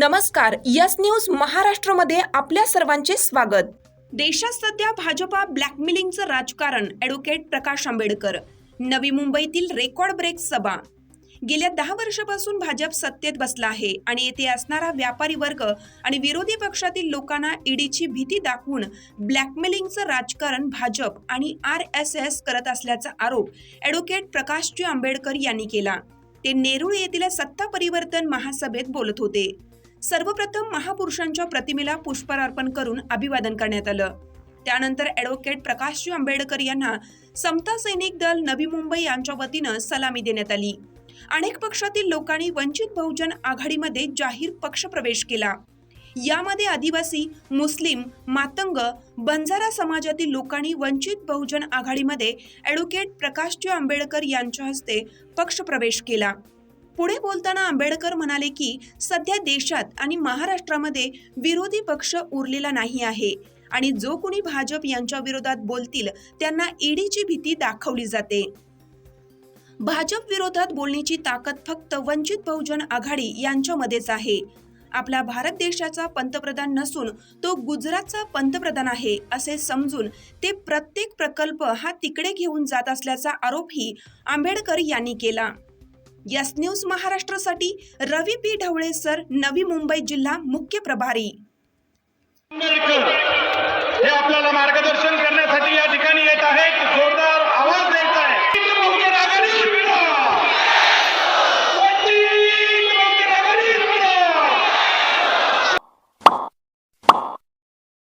नमस्कार yes news महाराष्ट्रमध्ये आपल्या सर्वांचे स्वागत. देशात सध्या भाजपा ब्लॅकमेलिंगचं राजकारण ॲडव्होकेट प्रकाश आंबेडकर. नवी मुंबईतील रेकॉर्ड ब्रेक सभा. गेल्या दहा वर्षापासून भाजप सत्तेत बसला आहे आणि येथे असणारा व्यापारी वर्ग आणि विरोधी पक्षातील लोकांना ईडीची भीती दाखवून ब्लॅकमेलिंगचं राजकारण भाजप आणि आर एस एस करत असल्याचा आरोप ॲडव्होकेट प्रकाशजी आंबेडकर यांनी केला. ते नेरूळ येथील सत्ता परिवर्तन महासभेत बोलत होते. सर्वप्रथम महापुरुषांच्या प्रतिमेला पुष्पहार अर्पण करून अभिवादन करण्यात आलं. त्यानंतर ॲडव्होकेट प्रकाशजी आंबेडकर यांना समता सैनिक दल नवी मुंबई यांच्या वतीनं सलामी देण्यात आली. अनेक पक्षातील लोकांनी वंचित बहुजन आघाडीमध्ये जाहीर पक्षप्रवेश केला. यामध्ये आदिवासी मुस्लिम मातंग बंजारा समाजातील लोकांनी वंचित बहुजन आघाडीमध्ये ॲडव्होकेट प्रकाशजी आंबेडकर यांच्या हस्ते पक्षप्रवेश केला. पुढे बोलताना आंबेडकर म्हणाले की सध्या देशात आणि महाराष्ट्रामध्ये विरोधी पक्ष उरलेला नाही आहे. आणि जो कोणी भाजप यांच्या विरोधात बोलतील त्यांना ईडीची भीती दाखवली जाते. भाजप विरोधात बोलण्याची ताकद फक्त वंचित बहुजन आघाडी यांच्यामध्येच आहे. आपला भारत देशाचा पंतप्रधान नसून तो गुजरातचा पंतप्रधान आहे असे समजून ते प्रत्येक प्रकल्प हा तिकडे घेऊन जात असल्याचा आरोपही आंबेडकर यांनी केला. यस न्यूज महाराष्ट्रासाठी रवी पी ढवळे सर नवी मुंबई जिल्हा मुख्य प्रभारी. हे आपल्याला मार्गदर्शन करण्यासाठी या ठिकाणी येत आहेत.